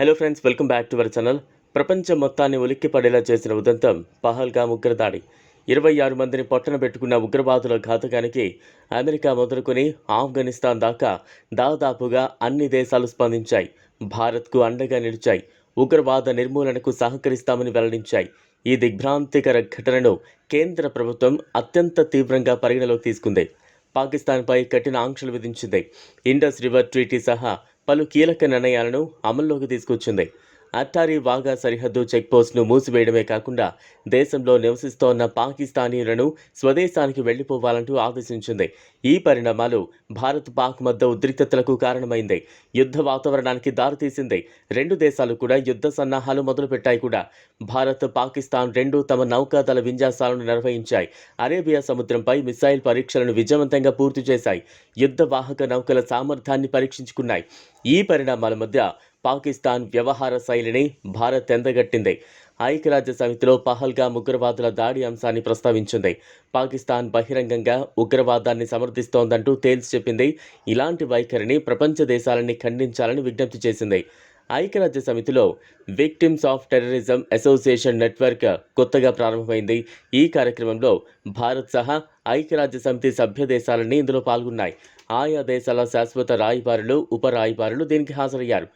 Hello friends welcome back to our channel ప్రపంచం మొత్తాన్ని ఉలిక్కి పడేలా చేసిన ఉదంతం పహల్గా ఉగ్రదాడి. ఇరవై ఆరు మందిని పొట్టన పెట్టుకున్న ఉగ్రవాదుల ఘాతకానికి అమెరికా మొదలుకొని ఆఫ్ఘనిస్తాన్ దాకా దాదాపుగా అన్ని దేశాలు స్పందించాయి. భారత్కు అండగా నిలిచాయి. ఉగ్రవాద నిర్మూలనకు సహకరిస్తామని వెల్లడించాయి. ఈ దిగ్భ్రాంతికర ఘటనను కేంద్ర ప్రభుత్వం అత్యంత తీవ్రంగా పరిగణలోకి తీసుకుంది. పాకిస్తాన్పై కఠిన ఆంక్షలు విధించింది. ఇండస్ రివర్ ట్రీటీ సహా పలు కీలక నిర్ణయాలను అమల్లోకి తీసుకొచ్చింది. అట్టారీ వాగా సరిహద్దు చెక్పోస్ట్ను మూసివేయడమే కాకుండా దేశంలో నివసిస్తోన్న పాకిస్తానీలను స్వదేశానికి వెళ్ళిపోవాలంటూ ఆదేశించింది. ఈ పరిణామాలు భారత్ పాక్ మధ్య ఉద్రిక్తతలకు కారణమైంది. యుద్ధ వాతావరణానికి దారితీసింది రెండు దేశాలు కూడా యుద్ధ సన్నాహాలు మొదలుపెట్టాయి కూడా. భారత్ పాకిస్తాన్ రెండు తమ నౌకాదళ విన్యాసాలను నిర్వహించాయి. అరేబియా సముద్రంపై మిసైల్ పరీక్షలను విజయవంతంగా పూర్తి చేశాయి. యుద్ధ వాహక నౌకల సామర్థ్యాన్ని పరీక్షించుకున్నాయి. ఈ పరిణామాల మధ్య పాకిస్తాన్ వ్యవహార శైలిని భారత్ ఎందగట్టింది ఐక్యరాజ్య సమితిలో పహల్గా ఉగ్రవాదుల దాడి అంశాన్ని ప్రస్తావించింది. పాకిస్తాన్ బహిరంగంగా ఉగ్రవాదాన్ని సమర్థిస్తోందంటూ తేల్చి చెప్పింది. ఇలాంటి వైఖరిని ప్రపంచ దేశాలని ఖండించాలని విజ్ఞప్తి చేసింది. ఐక్యరాజ్య సమితిలో victims of terrorism association network కొత్తగా ప్రారంభమైంది. ఈ కార్యక్రమంలో భారత్ సహా ఐక్యరాజ్య సమితి సభ్య దేశాలన్నీ ఇందులో పాల్గొన్నాయి. ఆయా దేశాల శాశ్వత రాయబారులు ఉపరాయబారులు దీనికి హాజరయ్యారు.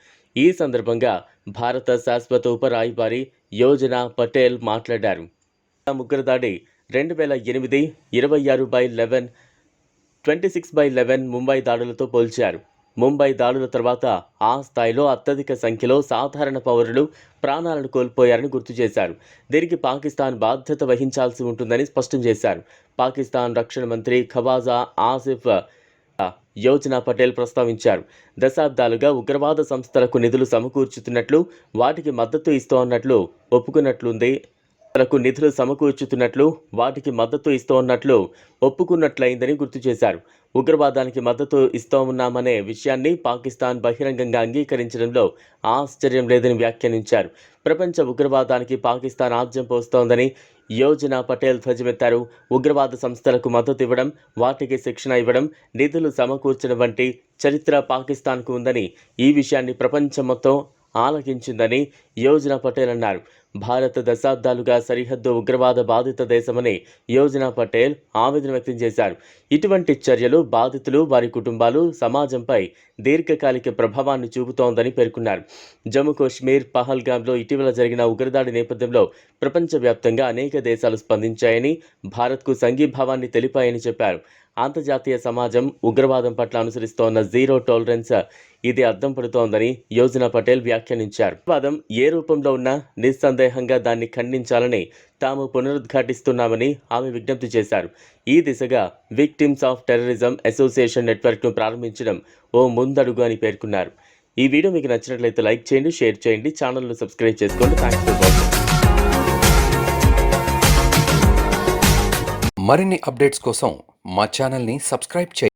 ఈ సందర్భంగా భారత శాశ్వత ఉపరాయబారి యోజన పటేల్ మాట్లాడారు. ముగ్గురు దాడి రెండు వేల ఎనిమిది ఇరవై ఆరు by eleven twenty six by eleven Mumbai దాడులతో పోల్చారు. ముంబై దాడుల తర్వాత ఆ స్థాయిలో అత్యధిక సంఖ్యలో సాధారణ పౌరులు ప్రాణాలను కోల్పోయారని గుర్తు చేశారు. దీనికి పాకిస్తాన్ బాధ్యత వహించాల్సి ఉంటుందని స్పష్టం చేశారు. పాకిస్తాన్ రక్షణ మంత్రి ఖవాజా ఆసిఫ్ యోజన పటేల్ ప్రస్తావించారు. దశాబ్దాలుగా ఉగ్రవాద సంస్థలకు నిధులు సమకూర్చుతున్నట్లు వాటికి మద్దతు ఇస్తోన్నట్లు ఒప్పుకున్నట్లుంది. తనకు నిధులు సమకూర్చుతున్నట్లు వాటికి మద్దతు ఇస్తోన్నట్లు ఒప్పుకున్నట్లయిందని గుర్తు చేశారు. ఉగ్రవాదానికి మద్దతు ఇస్తోన్నామనే విషయాన్ని పాకిస్తాన్ బహిరంగంగా అంగీకరించడంలో ఆశ్చర్యం లేదని వ్యాఖ్యానించారు. ప్రపంచ ఉగ్రవాదానికి పాకిస్తాన్ ఆజ్యం పోస్తోందని యోజన పటేల్ ధ్వజమెత్తారు. ఉగ్రవాద సంస్థలకు మద్దతు ఇవ్వడం వాటికి శిక్షణ ఇవ్వడం నిధులు సమకూర్చడం వంటి చరిత్ర పాకిస్తాన్కు ఉందని ఈ విషయాన్ని ప్రపంచం మొత్తం ఆలకించిందని యోజన పటేల్ అన్నారు. భారత్ దశాబ్దాలుగా సరిహద్దు ఉగ్రవాద బాధిత దేశమని యోజన పటేల్ ఆవేదన వ్యక్తం చేశారు. ఇటువంటి చర్యలు బాధితులు వారి కుటుంబాలు సమాజంపై దీర్ఘకాలిక ప్రభావాన్ని చూపుతోందని పేర్కొన్నారు. జమ్మూ కాశ్మీర్ పహల్గామ్లో ఇటీవల జరిగిన ఉగ్రదాడి నేపథ్యంలో ప్రపంచవ్యాప్తంగా అనేక దేశాలు స్పందించాయని భారత్కు సంఘీభావాన్ని తెలిపాయని చెప్పారు. అంతర్జాతీయ సమాజం ఉగ్రవాదం పట్ల అనుసరిస్తోన్న జీరో టాలరెన్స్ ఇది అర్థం పడుతోందని యోజన పటేల్ వ్యాఖ్యానించారు. ఉగ్రవాదం ఏ రూపంలో ఉన్నా నిస్సందేహంగా దాన్ని ఖండించాలని తాము పునరుద్ఘాటిస్తున్నామని ఆమె విజ్ఞప్తి చేశారు. ఈ దిశగా విక్టిమ్స్ ఆఫ్ టెర్రరిజం అసోసియేషన్ నెట్వర్క్ను ప్రారంభించడం ఓ ముందడుగు అని పేర్కొన్నారు. ఈ వీడియో మీకు నచ్చినట్లయితే లైక్ చేయండి షేర్ చేయండి ఛానల్ను సబ్స్క్రైబ్ చేసుకోండి. థ్యాంక్స్ ఫర్ వాచింగ్ మరిన్ని అప్డేట్స్ కోసం మా ఛానల్ని సబ్స్క్రైబ్ చేయండి.